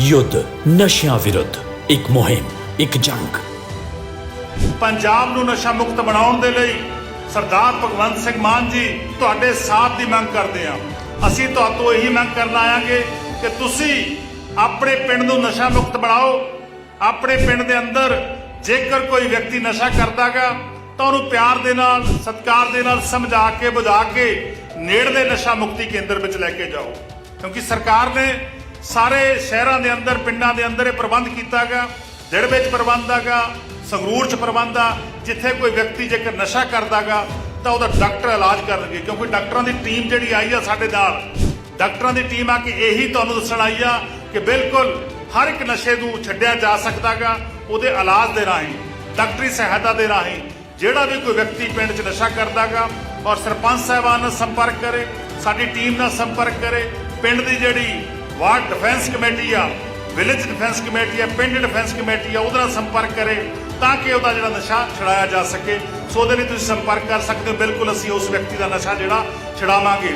ਯੁੱਧ, ਨਸ਼ਿਆਂ ਵਿਰੁੱਧ, ਇੱਕ ਮੁਹਿੰਮ, ਇੱਕ ਜੰਗ। ਪੰਜਾਬ ਨੂੰ ਨਸ਼ਾ ਮੁਕਤ ਬਣਾਉਣ ਦੇ ਲਈ ਸਰਦਾਰ ਭਗਵੰਤ ਸਿੰਘ ਮਾਨ ਜੀ ਤੁਹਾਡੇ ਸਾਥ ਦੀ ਮੰਗ ਕਰਦੇ ਹਾਂ ਅਸੀਂ ਤੁਹਾਤੋਂ ਇਹੀ ਮੰਗ ਕਰਨ ਆਵਾਂਗੇ ਕਿ ਤੁਸੀਂ ਆਪਣੇ ਪਿੰਡ ਨੂੰ ਨਸ਼ਾ ਮੁਕਤ ਬਣਾਓ। ਆਪਣੇ ਪਿੰਡ ਦੇ ਅੰਦਰ ਜੇਕਰ ਕੋਈ ਵਿਅਕਤੀ ਨਸ਼ਾ ਕਰਦਾਗਾ, ਤਾਂ ਉਹਨੂੰ ਪਿਆਰ ਦੇ ਨਾਲ, ਸਤਿਕਾਰ ਦੇ ਨਾਲ ਸਮਝਾ ਕੇ ਬੁਝਾ ਕੇ ਨੇੜਲੇ ਨਸ਼ਾ ਮੁਕਤੀ ਕੇਂਦਰ ਵਿੱਚ ਲੈ ਕੇ ਜਾਓ। ਕਿਉਂਕਿ ਸਰਕਾਰ ਨੇ ਸਾਰੇ ਸ਼ਹਿਰਾਂ ਦੇ ਅੰਦਰ, ਪਿੰਡਾਂ ਦੇ ਅੰਦਰ ਇਹ ਪ੍ਰਬੰਧ ਕੀਤਾ ਕੀਤਾਗਾ ਦਿੜ ਵਿੱਚ ਪ੍ਰਬੰਧ ਹੈਗਾ ਸੰਗਰੂਰ ਚ ਪ੍ਰਬੰਧ ਆ। ਜਿੱਥੇ ਕੋਈ ਵਿਅਕਤੀ ਜੇਕਰ ਨਸ਼ਾ ਕਰਦਾਗਾ ਤਾਂ ਉਹਦਾ ਡਾਕਟਰ ਇਲਾਜ ਕਰਨਗੇ, ਕਿਉਂਕਿ ਡਾਕਟਰਾਂ ਦੀ ਟੀਮ ਜਿਹੜੀ ਆਈ ਆ ਸਾਡੇ ਨਾਲ। ਡਾਕਟਰਾਂ ਦੀ ਟੀਮ ਆ ਕੇ ਇਹੀ ਤੁਹਾਨੂੰ ਦੱਸਣ ਆਈ ਆ ਕਿ ਬਿਲਕੁਲ ਹਰ ਇੱਕ ਨਸ਼ੇ ਨੂੰ ਛੱਡਿਆ ਜਾ ਸਕਦਾਗਾ ਉਹਦੇ ਇਲਾਜ ਦੇ ਰਾਹੀਂ, ਡਾਕਟਰੀ ਸਹਾਇਤਾ ਦੇ ਰਾਹੀਂ, ਜਿਹੜਾ ਵੀ ਕੋਈ ਵਿਅਕਤੀ ਪਿੰਡ 'ਚ ਨਸ਼ਾ ਕਰਦਾਗਾ ਔਰ ਸਰਪੰਚ ਸਾਹਿਬਾਨ ਨਾਲ ਸੰਪਰਕ ਕਰੇ, ਸਾਡੀ ਟੀਮ ਨਾਲ ਸੰਪਰਕ ਕਰੇ, ਪਿੰਡ ਦੀ ਜਿਹੜੀ ਵਾਰਡ ਡਿਫੈਂਸ ਕਮੇਟੀ ਆ, ਵਿਲੇਜ ਡਿਫੈਂਸ ਕਮੇਟੀ ਆ, ਪਿੰਡ ਡਿਫੈਂਸ ਕਮੇਟੀ ਆ, ਉਹਦੇ ਨਾਲ ਸੰਪਰਕ ਕਰੇ ਤਾਂ ਕਿ ਉਹਦਾ ਜਿਹੜਾ ਨਸ਼ਾ ਛੁਡਾਇਆ ਜਾ ਸਕੇ। ਸੋ ਉਹਦੇ ਲਈ ਤੁਸੀਂ ਸੰਪਰਕ ਕਰ ਸਕਦੇ ਹੋ। ਬਿਲਕੁਲ ਅਸੀਂ ਉਸ ਵਿਅਕਤੀ ਦਾ ਨਸ਼ਾ ਜਿਹੜਾ ਛੁਡਾਵਾਂਗੇ।